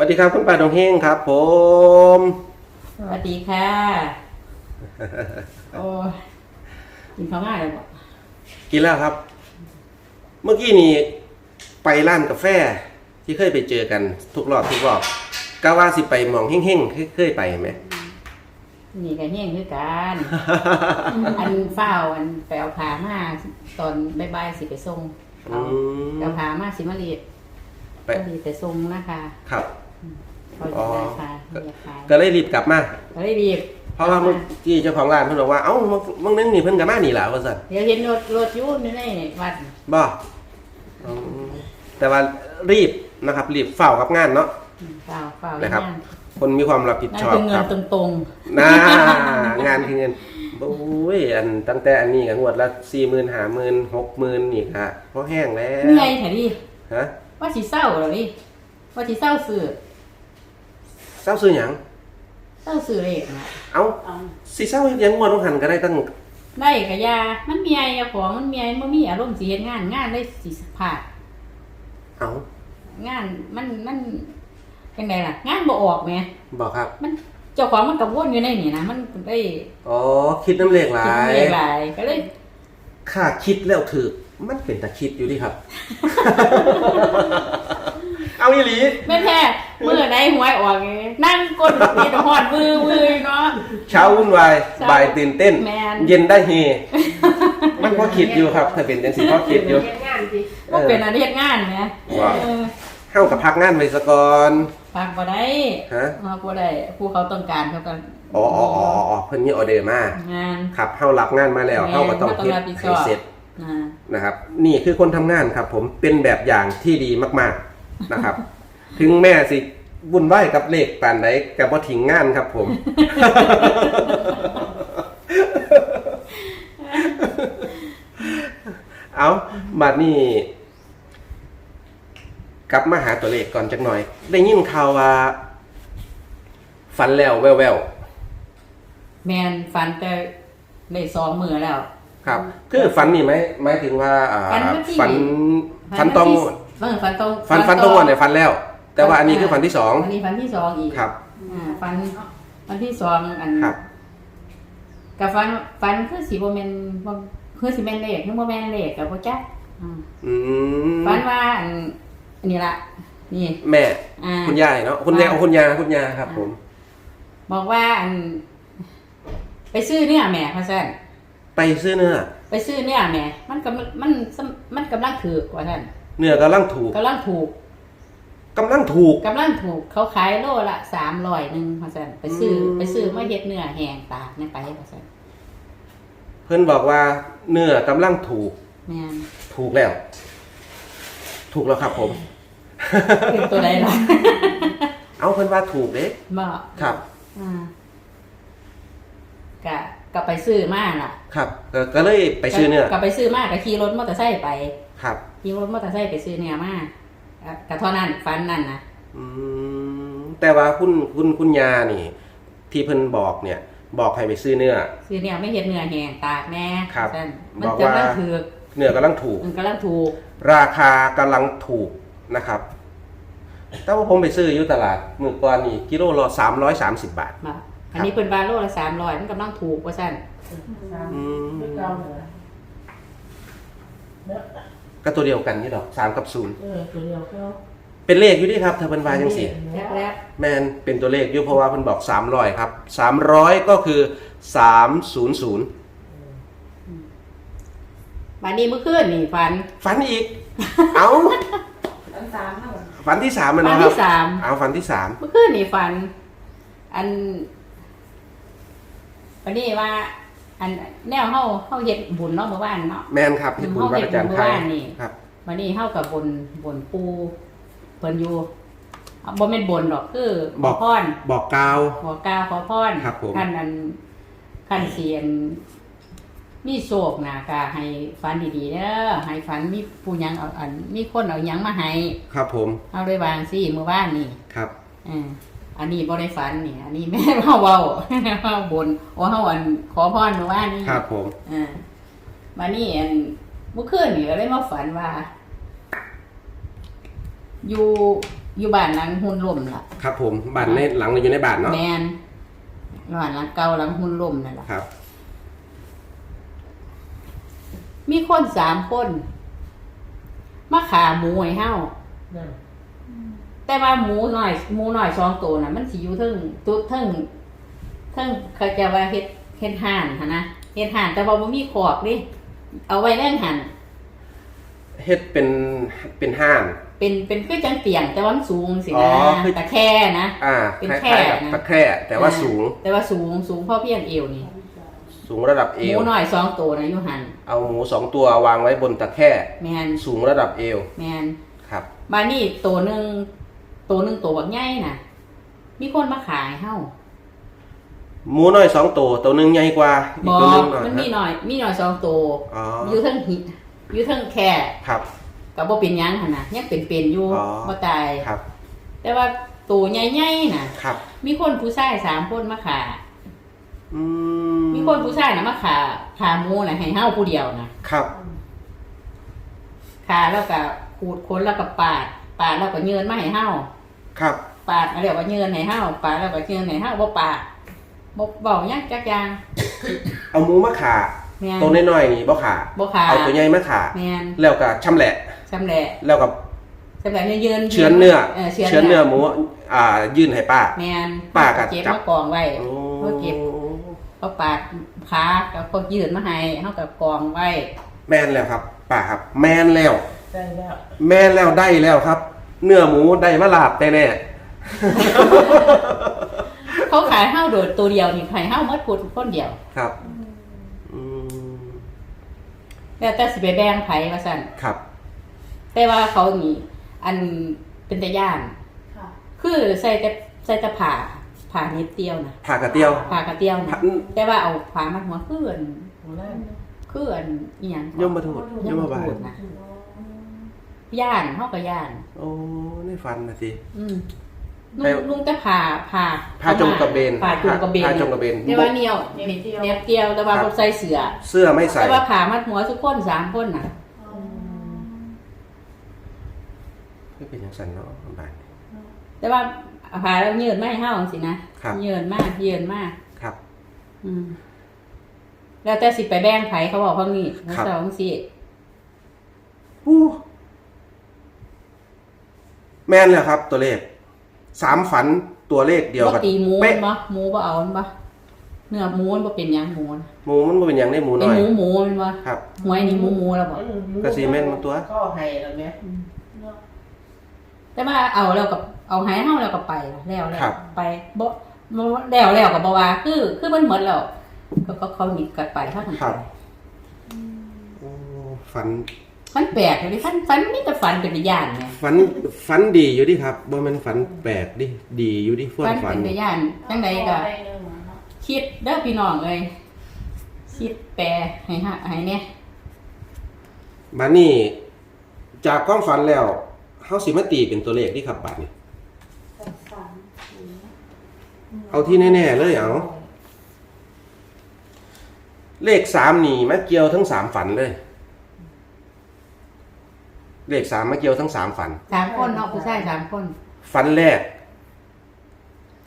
วัสดีครับคุณป้าดงเฮงครับ ผม สวัสดีค่ะ โอ้ยกินข้าวง่ายเลยบอกกินแล้วครับ เมื่อกี้นี่ไปร้านกาแฟที่เคยไปเจอกันทุกรอบทุกรอบก็ว่าสิไปหมองเฮงๆเคยเคยไปไหม นี่ก็เฮี้ยงคือกัน อันเฝ้าวอันไปเอาผามาตอนบ่ายๆสิไปส่งอืเอามเอาผามาสิมาเรียไปก็ดีไปส่งนะคะ ครับ เขาจะได้ค่ะอยากขายก็เลยรีบกลับมา ก็เลยรีบเพราะว่าเมื่อกี้เจ้าของร้านเพิ่นบอกว่าเอ้าเมื่อนึงนี่เพิ่นก็มานี่แหละว่าซั่นเดี๋ยวเห็นรถรถอยุ่ในวัดบ่อืมแต่ว่ารีบนะครับ รีบเฝ้ากับงานเนาะอืมเฝ้าเฝ้านะครับงานคนมีความรับผิดนั่นชอบคือเงิคนรับตรงน่างานคือเงินโอ้ยอันตั้งแต่อันนี้ก็งวดละสี่หมื่นห้าหมื่นหกหมื่นนี่ค่ะพอแห้งแล้ๆวเมื่อยแถดิฮะว่าสิเศร้าเหรอดิว่าสิเศร้าสื่อ เศร้าซื้อหยังเศร้าสื่อเลยนะเอ้าสิเศร้าเฮ็ดหยังงวดต้องหันก็ได้ตั้งได้กะยา มันเมียอย่าของมันเมียมันมีอารมณ์สิเฮ็ดงานงานได้สิสพลาดเอ้างานมันมันจังไดล่ะ งานบ่ออกแหมบอกครับ มันเจ้าของมันกังวลอยู่ในนี่นะมันได้อ๋อคิดน้ำเลขหลาคิดยเรียหลายก็เลยค่าคิดแล้วถือมันเป็นตะคิดอยู่ดิครับ เอาอีหลี แม่แท้มื้อใดหวยออกไงนั่งกดนี่ฮอดวือวือเนาะ เช้าวุ่นวายเช้าบ่ายตื่นเต้น แม่นเย็นได้เฮมันพอคิดอยู่ครับ ถ้าเป็นจังสิพอคิดอยู่บ่เป็นอันเฮ็ดงานแหมว้าว เออเข้ากับพักงานไว้ซะก่อนฝากบ่ได้ฮะ เฮาบ่ได้ผู้เขาต้องการเขาก็อ๋ออ๋ออ๋ออ๋อเพิ่นมีออเดอร์มางาน ครับเฮารับงานมาแล้วเฮาก็ต้องเฮ็ดรับผิดชให้อบเสร็จ นะนะครับนี่คือคนทำงานครับผมเป็นแบบอย่างที่ดีมากๆ นะครับ ถึงแม่สิวุ่นวายกับเลขปานใดก็บ่ทิ้งงานครับผม เอาบัดนี้ กลับมาหาตัวเลขก่อนจักหน่อย ได้ยินข่าวว่าฝันแล้วแววแม่นฝันแต่ได้สองมื้อแล้ว ๆครับ คือฝันนี่ไหมหมายถึงว่าอ่าฝันเมื่อกี้ฝันฝันต้อง เออฝันตรงฝันฝันต้องวันเนี่ยฝันแล้ว แต่ว่าอันนี้คือฝันที่สองอันนี้ฝันที่สองอีกครับอ่าฝันฝันที่สองอันครับกับฝันฝันคือสีโบเมนบ่คือสีแมนเลขคือโบแมนเลขกับโบจักอ่าอืมฝันว่าอันอันนี้ละนี่แม่อ่าคุณยายเนาะคุณยายอ่าเอาคุณยาคุณยาครับ ผม บอกว่าอัน ไปซื้อเนี่ยแหม่พ่อแซนไปซื้อเนื้อไปซื้อเนี่ยแหม่ มันกำลังมันมันกำลังถือกว่าท่าน เนื้อกำลังถูกกำลังถูกกำลังถูกกำลังถูกเขาขายโลละสามร้อยหนึ่งพ่อแซนไปซื้ออมไปซื้อมาเฮ็ดเนื้อแห้งตากเนี่ยไปพ่อแซนเพิ่นบอกว่าเนื้อกำลังถูกแม่นถูกแล้ว ถูกแล้วครับผมคือตัวใดล่ะเอาเพิ่นว่าถูกเด้บ่ครับอ่าก็ก็ไปซื้อมาล่ะ ครับก็ก็เลยไปซื้อเนื้อก็ไปซื้อมาก็ขี่รถมอเตอร์ไซค์ไปครับ ขี่รถมอเตอร์ไซค์ไปซื้อเนื้อมาก็ก็เท่านั้นฟันนั่นนะอืมแต่ว่าคุณคุณคุณยานี่ ที่เพิ่นบอกเนี่ย บอกให้ไปซื้อเนื้อ ซื้อเนื้อไม่เห็นเนื้อแห้งตากแน่ครับซั่นมันบอกจะว่ามันถือกเนื้อกำลังถูก มันกำลังถูกราคากำลังถูกนะครับ แต่ว่าผมไปซื้ออยู่ตลาดมือก่อนนี่กิโลละสามร้อยสามสิบบาท มาอันนี้เป็นบาโลละสามร้อยมันกำลังถูกว่าซั่นอืม ก็ตัวเดียวกันนี่ดอกสามกับศูนย์เออตัวเดียวก็เป็นเลขอยู่ที่ครับเธอเป็นวาจังสิแรกแมนเป็นตัวเลขอยู่เพราะว่าเพิ่นบอกสามร้อยครับสามร้อยก็คือสามศูนย์ศูนย์ๆบัดนี้เมื่อคืนนี่ฝัน ฝันอีก เอาฝันสามเท่าฝันที่สามมันฝันนะครัที่บสามเอาฝันที่สามเมื่อคืนนี่ฝัน อันวันนี้ว่า อันแนวเฮาเฮาเฮ็ดบุญเนาะเมื่อวานเนาะแมนครับที่บุญวัดอาจารย์ไทยเฮาเฮ็ดบุญเมื่อวานนี่ครับวันนี้เฮากับบนบนปูเพิ่นอยู่เอาบ่แม่นบนดอกคือขอพรบอกกล่าวขอกล่าวขอพรครับผมคันอันคันเสียนมีโศกนะก็ให้ฝันดีๆเด้อให้ฝันมีผู้หยังเอาอันมีคนเอาหยังมาให้ครับผม เอาเลยวางสิเมื่อวานนี่ครับเออ อันนี้บ่ได้ฝันนี่อันนี้แม่เฮาเว้าเฮาบนโอ้เฮาอันขอพรเมื่อวานนี่ครับผมอ่ามานี่อันเมื่อคืนนี่ก็เลยมาฝันว่า อยู่อยู่บ้านหลังหุ่นล่มล่ะ ครับผมบ้านในหลังอยู่ในบ้านเนาะแมนบ้านหลังเก่าหลังหุ่นล่มนั่นล่ะครับ มีคนสามคนมาขาหมูให้เฮา แต่ว่าหมูหน่อยหมูหน่อยสองตัวน่ะ มันสิอยู่เทึงตุ๊ดเทึงเทึงเขาจะว่าเฮ็ดเฮ็ดห่านหั่นนะเฮ็ดห่านแต่ว่าบ่มีขอกดิเอาไว้แน่งหันเฮ็ดเป็นเป็นห้าน เป็นเป็นคือจังเตียงแต่ว่ามันสูงสิอ๋นะอคือ ตะแคร่นะ อ่าเป็นคแคร่ล้ายๆกับนะ ตะแคร่แต่ว่าสูงแต่ว่าสูงสูงพอเพียงเอวนี่สูงระดับเอหมูว หน่อยสองตัวนะอยู่หันเอาหมูสองตัววางไว้บนตะแคร่แมนสูงระดับเอวแมนครับ บานี่ตัวหนึ่ง ตัวหนึ่งตัวบักใหญ่น่ะ มีคนมาขายเฮ้าหมูน้อยสองตัวตัวหนึ่งใหญ่กว่าอีบกอตัวหนึงกหน่อยมันมีฮะหน่อย มีหน่อยสองตัวอ๋ออยู่เทั้งหิอยู่เทั้งแค่ครับ กับบ่เป็นหยังหั่นน่ะยังเป็นเป็นๆอยู่อ๋อ บ่ตาย ครับแต่ว่าตัวใหญ่ๆน่ะ ครับ มีคนผู้ชายสามคนมาขาอืมมีคนผู้ชายน่ะมาขาขาหมูน่ะให้เฮาผู้เดียวน่ะ ครับ ขาแล้วก็ขูดค้นแล้วก็ปาด ปาดแล้วก็เยินมาให้เฮา ครับ ปาดอะไรว่าเยินให้เฮาปาดแล้วก็เยินให้เฮาบ่ปาดบ่เว้าหยังจักอย่างเอาหมูมาขาแม่นตัวน้อยๆนี่บ่ขาบ่ขาเอาตัวใหญ่มาขาแม่นแล้วก็ชำแหละสำแหละแล้วก็สำแหละเยินๆเชื้อเนื้อเออเชื้อเชื้อเนื้อหมูอ่ายื่นให้ป้า แม่นปาดก็เก็บจับ มากองไว้โอ้เขาเก็บ เขาปาดขาแล้วก็ยืนมาให้เฮาก็กองไว้ แม่นแล้วครับป้าครับ แม่นแล้ว ได้แล้ว แม่นแล้วได้แล้วครับ เนื้อหมูได้มาลาบแน่เขาขายเฮาโดดตัวเดียวนี่ขายเฮาหมดคนคนเดียวๆครับอืมแล้วแต่สิไปแบ่งไผว่าซั่นครับ แต่ว่าเขานี่อันเป็นตาย่านค่ะ คือใส่แต่ใส่แต่ผ้าผ้านิดเดียวนะผักกระเตียวผ้ากระเตียวผ้านะแต่ว่าเอาผ้ามัดหัวคืออันหัวแรกคืออันอีหยังยมมาถูดยมมาบายนะ ย่านเฮาก็ย่าน โอ้ในฟันนะสิ อืมให้นุ่งนุ่งแต่ผ้าผ้าผ้าจงกระเบนผ้าจงกระเบนผ้าจงกระเบนแต่ว่าเหนียวเนียบเดียวแต่ว่าครับบ่ใส่เสื้อเสื้อไม่ใส่แต่ว่าผ้ามัดหัวทุกคนสามคนน่ะไม่เป็นอย่างสันเนาะบายแต่ว่าผ้าเราเยินมาให้เฮาจังซี่นะครับเยินมากเยินมากครับ อืมแล้วแต่สิไปแบ่งไผเขาบอกว่างี้เขาครับสองสิอู้ แม่นแล้วครับตัวเลขสามฝันตัวเลขเดียวบ่กันตีหมูเป๊ะบ่หมูบ่เอามันบ่เนื้อหมูมันบ่เป็นหยังหมูนะหมูมันบ่เป็นอย่างได้หมูเป็น้นอยหมูหมูมันบ่ครับ หวยนี่หมูหมูแล้วบ่กระสีแม่นมันตัว ก็ให้แล้วเนี่ยแต่ว่าเอาแล้วกับเอาให้เฮาแล้วก็ไปล่ะแล้วแล้วครับ ไปบ่บ่แล้วแล้วก็บ่ว่าคือคือมันหมดแล้วก็ก็เขาหนีกันไปเท่านั้นครับโอ้ฝัน มันแปลกเลยฟันฟันมีแต่ฟันเป็นย่านไงฝันฝันดีอยู่ดิครับบ่แม่นฝันแปลกดิดีอยู่ดิฝัฟันนฝันเป็นย่านจังไดก็ได้หนึ่งเนาะคิดเด้อพี่น้องเอ้ยคิดแปลให้ฮะให้เนี่ยบัดนี้ จากความฝันแล้วเฮาสิมาตีเป็นตัวเลขดิครับบัดนี้ เอาที่แน่ๆเลยเอาเลขสามนี่มาเกี่ยวทั้งสามฝันเลย เลขสามมาเกี่ยวทั้งสามฝัน สามคนเนาะผู้ชายสามคนฝันแรก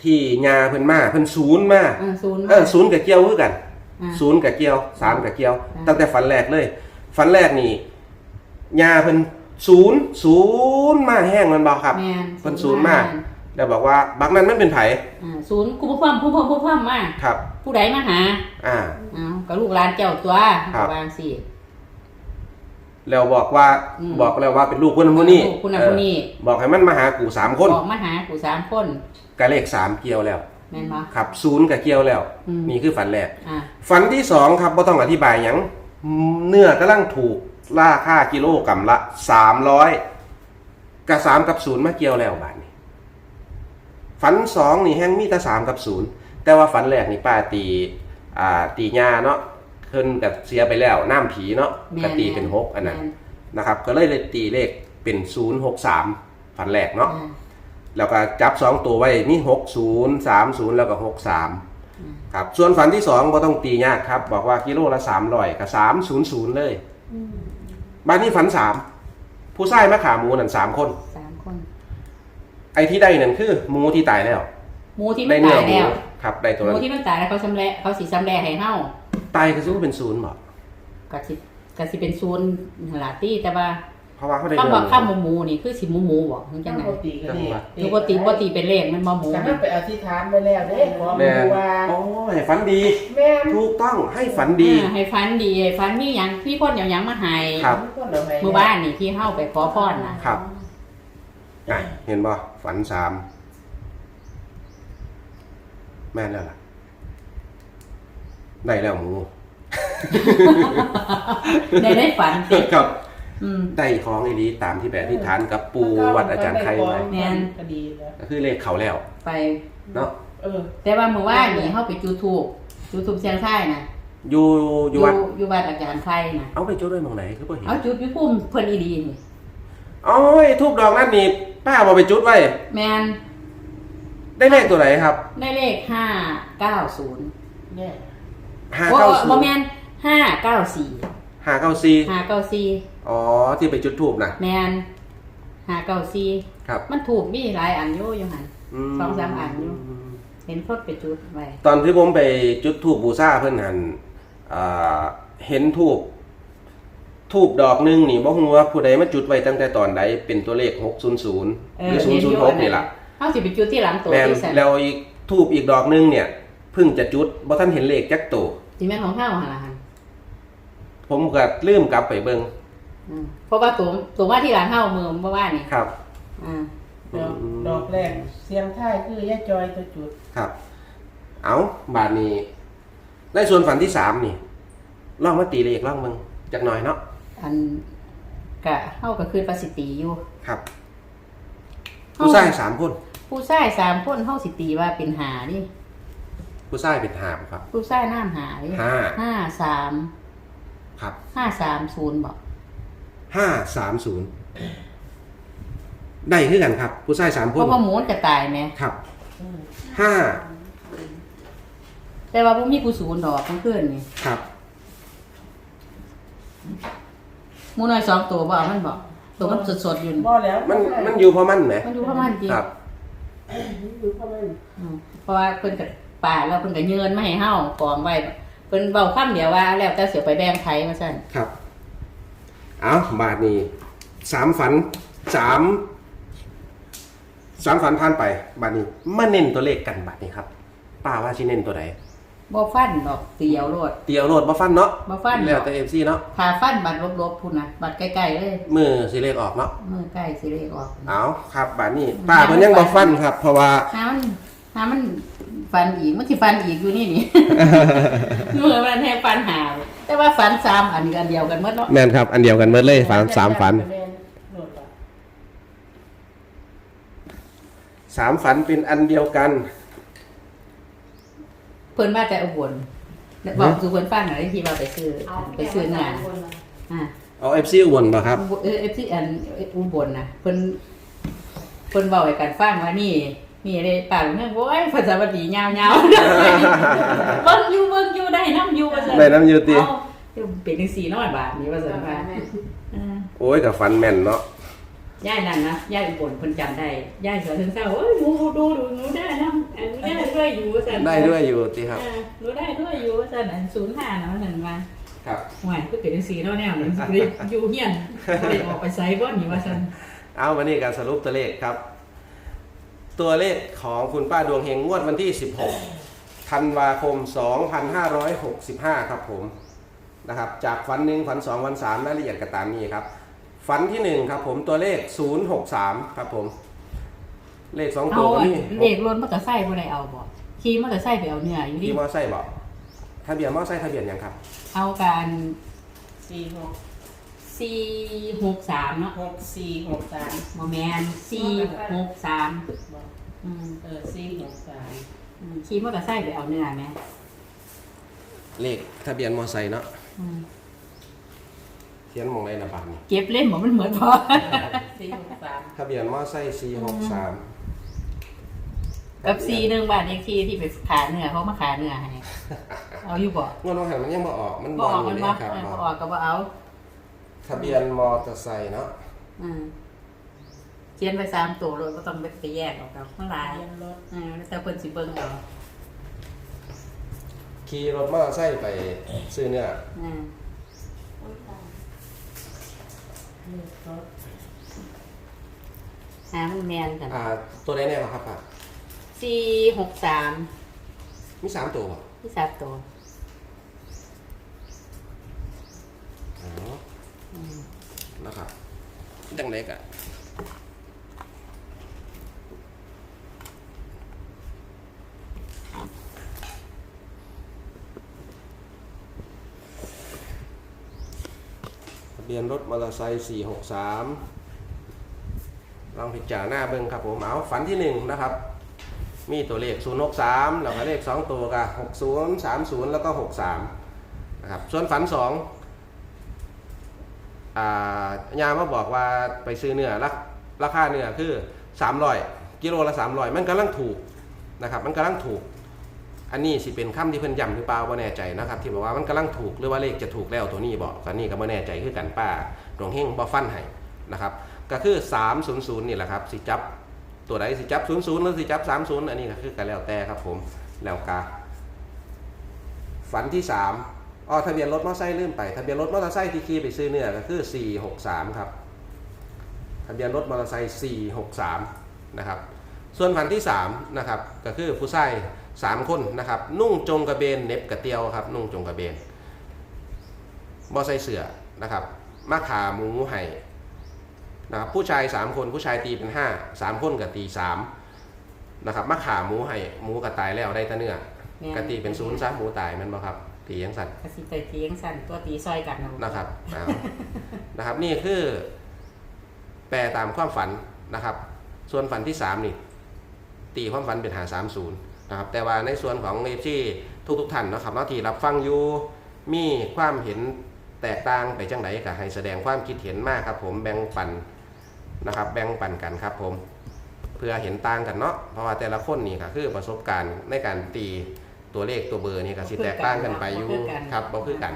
ที่ยาเพิ่นมาเพิ่นศูนย์มาเออศูนย์เออศูนย์กับเกี่ยวคือกันอ่า ศูนย์กับเกี่ยวสามกับเกี่ยว อ่า ตั้งแต่ฝันแรกเลยฝันแรกนี่ยาเพิ่นศูนย์ศูนย์มาแห้งมันบอกครับ แม่นเพิ่นศูนย์มาแล้วบอกว่าบักนั้นมันเป็นไผอ่าศูนย์กูผู้พ่อมผู้พ่อมผู้พ่อมมาครับ ผู้ใดมาหาอ่าเอาก็ลูกหลานเจ้าตัวครับ วางสิ แล้วบอกว่าอืม บอกแล้วว่าเป็นลูกคนนั้นคนนี้ลูกคนนั้นคนนี้เออบอกให้มันมาหากูสามคนบอกมาหากูสามคนกับเลขสามเกี่ยวแล้วแม่นบ่ ครับศูนย์กับเกี่ยวแล้วอืม นี่คือฝันแรกอ่าฝันที่สองครับบ่ต้องอธิบายหยังเนื้อกำลังถูกล่าค่ากิโลกรัมละสามร้อยกับสามกับศูนย์มาเกี่ยวแล้วบาทนี้ฝันสองนี่แห้งมีแต่สามกับศูนย์แต่ว่าฝันแรกนี่ป้าตีอ่าตีญาเนาะ เพิ่นกับเสียไปแล้วน้ำผีเนาะแม่ก็ตีเป็นหกอันนั้นแม่นะครับ ก็เลยเลยตีเลขเป็นศูนย์หกสามฝันแรกเนาะอ่าแล้วก็จับสองตัวไว้นี่หกศูนย์สามศูนย์แล้วก็หกสามอืมครับส่วนฝันที่สองก็ต้องตียากครับ บอกว่ากิโลละสามร้อยกับสามศูนย์ศูนย์เลยบ้านนี้ฝันสามผู้ชายมาขาหมูนั่นสามคน สามคนไอ้ที่ได้นั่นคือหมูที่ตายแล้วหมูที่มัได้นเนื้อตายหมูแล้วครับได้ตัวหมูนั้นที่มันตายแล้วเขาชำแหละเขาสิชำแหละให้เฮา ตายก็สู้เป็นศูนย์บอกก็สิก็สิเป็นศูนย์หนลาตี้แต่ว่าเพราะว่าเขาได้คำเนื้อว่าหมูข้ามหมูนี่คือสิหมูหมูบอกมันจังไงปกติก็นี่ปกติปกติเป็นเลขมันบ่หมูจะให้ไปอธิษฐานไปแล้วเด้ขอแม่มาดูว่าโอ้ให้ฝันดี แม่นถูกต้องให้ฝันดี อ่าให้ฟันดีให้ฟันมีหยังพี่คนอย่างหยังมาให้ครับเมื่อบ้านนี่ที่เฮาไปขอพรน่ะครับไงเห็นบ่ฝันสามแม่นแล้วล่ะ ได้แล้วหมู ได้ได้ฝันสิครับ อืม ได้ของไอ้นี้ตามที่แบบที่ฐานกับปูวัดอาจารย์ไข่ไว้แม่น ก็ดีแล้วก็คือเลขเขาแล้ว ไป เนาะเออ แต่ว่าเมื่อวานนี่เฮาไปจูทูบจูทูบเชียงไทยน่ะอยู่อยู่วัดอยู่วัดอาจารย์ไข่น่ะ เอาไปจุดด้วยหมองไหนคือบ่เห็นเอาจุดวิพุ่มเพิ่นอีดีนี่อ๋อยทูบดอกนั่นนี่ป้าบอกไปจุดไว้ แม่นได้เลขตัวไหนครับ ได้เลข590 เนี่ย ห้าโอ้เก้าศูบ่นย์แม่น594ห้าเก้าสี่594อ๋อที่ไปจุดทูบนะแม่น594ครับมันถูกมีหลายอันอยู่อยู่หั่นมสองสามอันอยู่เห็นพดไปจุดไว้ตอนที่ผมไปจุดทูบบูชาเพื่อนหันอ่าเห็นทูบทูบดอกหนึงนี่บ่ฮู้ว่าผู้ใดมาจุดไว้ตั้งแต่ตอนใดเป็นตัวเลข 600เอหรือเห็นอยู่006 นี่ล่ะเฮาสิไปจุดที่หลังตัวแม่นที่สั่นแล้วอีกทูบอีกดอกหนึงเนี่ยเพิ่งจะจุดบ่ทันเห็นเลขจักตัว สิแม่นของเฮาหั่นล่ะหั่นผมก็ลืมกลับไปเบิ่งอืมเพราะว่าตัวตัวว่าที่หลังเฮาเมืองบ่ว่านี่ครับ อ่าดอกดอกแรกเสียงท้ายคือย่าจอยตัวจุด ครับ เอาบาทนี้ในส่วนฝันที่สามนี่ลองมาตีเลขลองมึงจักหน่อยเนาะอันกะเฮาก็คือประสิทธิอยู่ครับ ผู้ชายสามคน ผู้ชายสามคนเฮาสิตีว่าเป็นหาดิ ผู้ชายเป็นหามครับผู้ชายน้ำหาดิห้าห้าสามครับห้าสามศูนย์บอกห้าสามศูนย์ได้คือกันครับ ผู้ชายสามเพคนราะว่าหมูมันจะตายไหมครับอืมห้าแต่ว่าบ่มีผู้ศูนย์ดอกเพื่อนนี่ครับหมูน้อยสองตัวบ่เอามันบอกตัวมันสดๆอยู่นี่บ่แล้วมันมันอยู่เพราะมันไหมมันอยู่ประมาณจริงครับ อยู่ประมาณอืมเพราะว่าเพิ่นกับ ป่าแล้วเพิ่นก็เยินมาให้เฮากองไว้เพิ่นเบาคำเดียวว่า แล้วแต่เสียไปแบ่งไผมาซั่นครับ เอาบาทนี้สามฝันสามสามฝันผ่านไป บาทนี้มาเน้นตัวเลขกันบาทนี้ครับป้าว่าชิเน้นตัวไหนบ่ฟันดอกเตียวโลดเตียวโหลดมาฟันเนาะบ่ฟันแล้วแต่เอฟซีเนาะพาฟันบัตรลบๆพุ่นน่ะบัตรใกล้ๆเลยมือสิเลขออกเนาะมือใกล้สิเลขออกเอาครับบาทนี้ป้าเพิ่นยังบ่ฟันครับ เพราะว่า หามันหามันฟันอีกมันสิฟันอีกอยู่นี่นี่เมื่อมันให้ฟันหาแต่ว่าฟันซ้ำอันนี้อันเดียวกันหมดเนาะแม่นครับ อันเดียวกันเบิดเลยฝันสามฝันแม่โดดละสามฝันเป็นอันเดียวกัน เพิ่นมาแต่อุบลบอกสู่เพิ่นฟังหน่อยที่ว่าไปซื้อไปซื้อเนื้อน่ะอ่าเอาเอฟซีอ้วนป่ะครับเออเอฟซีอันอุบลน่ะเพิ่นเพิ่นเว้าให้กันฟังว่านี่ นี่เลยป่าลุงเฮงโอ้ยภาษาบดียาวๆเบิ่งอยู่เบิ่งอยู่ได้น้ำอยู่ว่าซั่นได้น้ำอยู่ติ เอาเดี๋ยวเป็นจังซี่เนาะบาทนี้ว่าซั่นว่าอ่าโอ้ยกับฟันแม่นเนาะย่ายนั่นนะย่ายอุบลเพิ่นจำได้ย่ายเสือถึงเศร้าเอ้ยหนูดูดูหนูได้น้ำอันนี้ได้ด้วยอยู่ว่าซั่นได้ด้วยอยู่ติครับอ่าหนูได้ด้วยอยู่ว่าซั่นอัน05นะว่าซั่นว่าครับ ห่วยคือเป็นจังซี่เนาะแนวนี้สิได้อยู่เฮียนบ่ได้ออกไปไสบ่นี่ว่าซั่นเอาวันนี้การสรุปตัวเลขครับ ตัวเลขของคุณป้าดวงเฮงงวดวันที่ 16 ธันวาคม 2565 ครับผมนะครับ จากฝันหนึ่งฝันสองฝันสามรายละเอียดกระตามนี้ครับ ฝันที่หนึ่งครับผมตัวเลข 063 ครับผม เลขสองตัเอาวก็อันนี่เลขรถมอเตอร์ไซค์บ่ได้เอาบ่ขี่มอเตอร์ไซค์ไปเอาเนื้ออยู่ดิที่มอไซค์บอกทะเบียนมอไซค์ทะเบียนหยังครับ เอากันสี่หก 463เนาะหกสี่หกสามบ่แม่น463บอกอืมเออสี่หกสามอืมขี่มอเตอร์ไซค์ไปเอาเนื้อแม่เลขทะเบียนมอไซค์เนาะอืมเขียนหมองไรนะบานนี่เก็บเล่มบ่มันเหมือนพอสี่หกสามทะเบียนมอไซค์463กับซีหนึ่งบาทเอกทีที่ไปขาเนื้อเขามาขาเนื้อให้เอาอยู่บ่งวดน้องหันมันยังบ่ออกมันบ่ออกอมันยู่บ่เนี่ยครับเออบ่บ่ออกก็บ่เอา ทะเบียนมอเตอร์ไซค์เนาะอืมขียนไปสามตัวเลยก็ต้องไปแยกออกกับข้างหลายทะเบียนรถเออแต่เพิ่นสิเบิ่งเอาขี่รถมอเตอร์ไซค์ไปซื้อเนื้ออืมเลขรถหามันแมนกันอ่าตัวใดแน่เหรอครับป้าสี่หกสามมีสามตัวบ่ที่สามตัว อ๋อ อืม นะครับจังเล็กอะทะเบียนรถมอเตอร์ไซค์463ลองพิจารณาเบิ่งครับผมเอาฝันที่หนึ่งนะครับมีตัวเลข 063 แล้วก็เลข 2 ตัวกับ60 30 แล้วก็ 63 นะครับ ส่วนฝัน 2 อ่ายามาบอกว่าไปซื้อเนื้อราราคาเนื้อคือ300กิโลละ300 มันกำลังถูกนะครับมันกำลังถูก อันนี้สิเป็นคำที่เพิ่นย้ำหรือเปล่าบ่แน่ใจนะครับ ที่บอกว่ามันกำลังถูกหรือว่าเลขจะถูกแล้วตัวนี้บอกกันนี่ก็บ่แน่ใจคือกันป้าดวงเฮงบ่ฟันให้นะครับก็คือ 300นี่แหละครับสิจับตัวใดสิจับ 00หรือสิจับ 30 อันนี้ก็คือกันแล้วแต่ครับผมแล้วกาฝันที่ 3 อ๋อทะเบียนรถมอเตอร์ไซค์ลืมไปทะเบียนรถมอเตอร์ไซค์ที่ขี่ไปซื้อเนื้อก็คือ 463 ครับ ทะเบียนรถมอเตอร์ไซค์ 463 นะครับ ส่วนฝันที่ 3 นะครับ ก็คือผู้ชาย3คนนะครับ นุ่งจงกระเบนเหน็บกระเตียวครับ นุ่งจงกระเบนบอใส่เสือนะครับมาขาหมูไห่นะครับผู้ชาย 3 คนผู้ชายตีเป็น 5 3 คนกับตี3นะครับมาขาหมูไห่หมูกระตายแล้วได้แตะเนื้อแม่นกะตีเป็นศูนย์ซะหมูตายแมันบ่ครับ ตียังสัตว์ก็สิไปเทียงสั่นตัวตีซอยกันเอานะครับเอานะครับ นี่คือ แปลตามความฝันนะครับ ส่วนฝันที่สามนี่ ตีความฝันเป็นหาสามศูนย์นะครับ แต่ว่าในส่วนของเอฟซีทุกทุกๆท่านนะครับเนาะที่รับฟังอยู่มีความเห็นแตกต่างไปจังไหนก็ให้แสดงความคิดเห็นมากครับ ผมแบ่งปันนะครับ แบ่งปันกันครับ ผม เพื่อเห็นต่างกันเนาะเพราะว่าแต่ละคนนี่ก็คือประสบการณ์ในการตี ตัวเลขตัวเบอร์นี่ก็สิแตกต่างกันไปอยู่ครับบ่คือกัน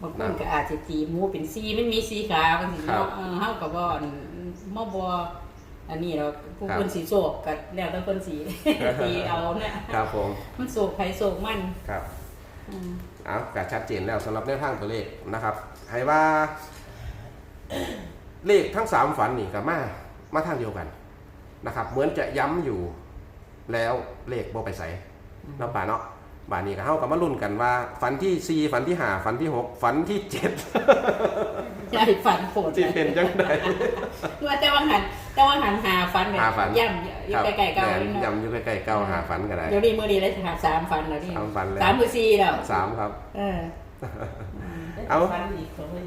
บางคนก็อาจจะตีหมูเป็นสีมันมีสีขาวมันสิครับเนาะเออเฮาก็บ่อันบ่บ่อันนี้เราผู้ครับ คนสีโศกก็แล้วแต่คนสี ตีเอาเนี่ยครับผมมันโศกไผโศกมันครับ อืม เอาก็ชัดเจนแล้วสำหรับแนวทางตัวเลขนะครับให้ว่า เลขทั้งสามฝันนี่กับมา มาทางเดียวกันนะครับ เหมือนจะย้ำอยู่แล้วเลขบ่ไปใส่ เนาะป่าเนาะบานนี้ก็เฮากับมาลุ้นกันว่า ฝันที่สี่ฝันที่ห้าฝันที่หกฝันที่เจ็ดใช่ฝันโผล่สิเป็นจังไดว่าแต่ว่าหันแต่ว่าหันหาฝันแบบหาฝันย่ำอยู่ใกล้ๆเก่าแม่นนี่เนาะย้ำอยู่ใกล้ๆเก่าหาฝันก็ได้เดี๋ยวนี้มื้อนี้เลยหาสามฝันแล้วนี่สามฝันแล้วสามมือสี่แล้วสามครับ เออเอาฟันอีกเขาเลย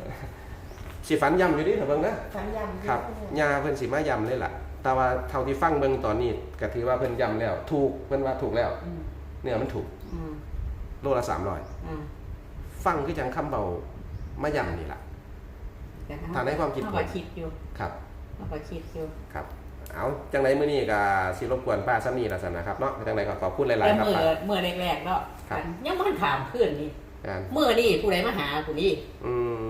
สิฝันย้ำอยู่ดิเถอะเบิ่งนะฟันยำครับยาเพิ่นสิมาย้ำเลยล่ะ แต่ว่าเท่าที่ฟังเบิ่งตอนนี้ก็ถือว่าเพิ่นย้ำแล้ว ถูกเพิ่นว่าถูกแล้วอืม เนี่ยมันถูกอืมโลละ300อ่าฟังคือจังคำเบามาย้ำนี่ล่ะแต่เฮถ้าในความคิดเฮผมก็คิดอยู่ครับเฮาก็คิดอยู่ครับ เอาจังไดมื้อนี้ก็สิรบกวนป้าซ้ำนี่ล่ะซั่นนะครับเนาะจังไดก็ขอบคุณหแต่ลายๆครับเมื่อป้า เมื่อแรกๆเนาะครับ ยังมันถามขึ้นนี่งานเมื่อนี่ผู้ใดมาหาผู้นี้อืม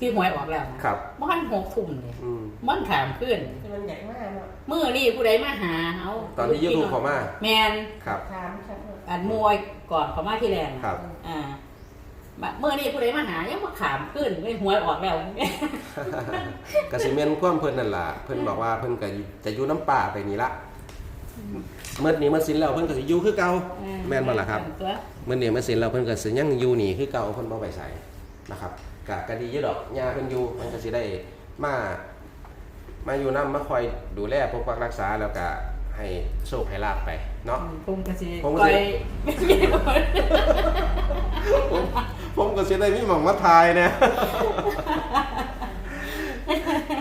ที่หวยออกแล้วนะครับมันหกทุ่มเลยอืมมันถามขึ้นที่มันใหญ่มากเนาะเมื่อนี่ผู้ใดมาหาเอาตอนที่ YouTube เข้ามาแมนครับถามครับอันมวยก่อนเขามาที่แรงครับ อ่าบัดเมื่อนี่ผู้ใดมาหายังมาขามขึ้นไม่หวยออกแล้ว กสิเมนความเพิ่นนั่นล่ะเพิ่นบอกว่าเพิ่นก็จะอยู่น้ำป่าไปนี่ละเมื่อนี้มันสิ้นแล้วเพิ่นก็สิอยู่คือเก่าแม่นบ่ล่ะครับตัวเมื่อนี้มันสิ้นแล้วเพิ่นก็สิยังอยู่นี่คือเก่าเพิ่นบ่ไปใส่นะครับ ก็ก็ดีอยู่ดอกยาเพิ่นอยู่มันก็สิได้มามาอยู่นํมาคอยดูแลปกปักรักษาแล้วก็ให้โชคให้ลาบไปเนาะ ผมก็สิผมก็ปล่สิอยไม่มีคนผมผมก็สิได้มีหม่องมาทายเนี่ย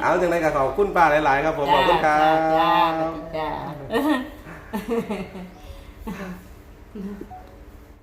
เอาจังไดก็ขอบคุณป้าหลาย ๆ ครับผมขอบคุณครัจ้าบจ้าจ้า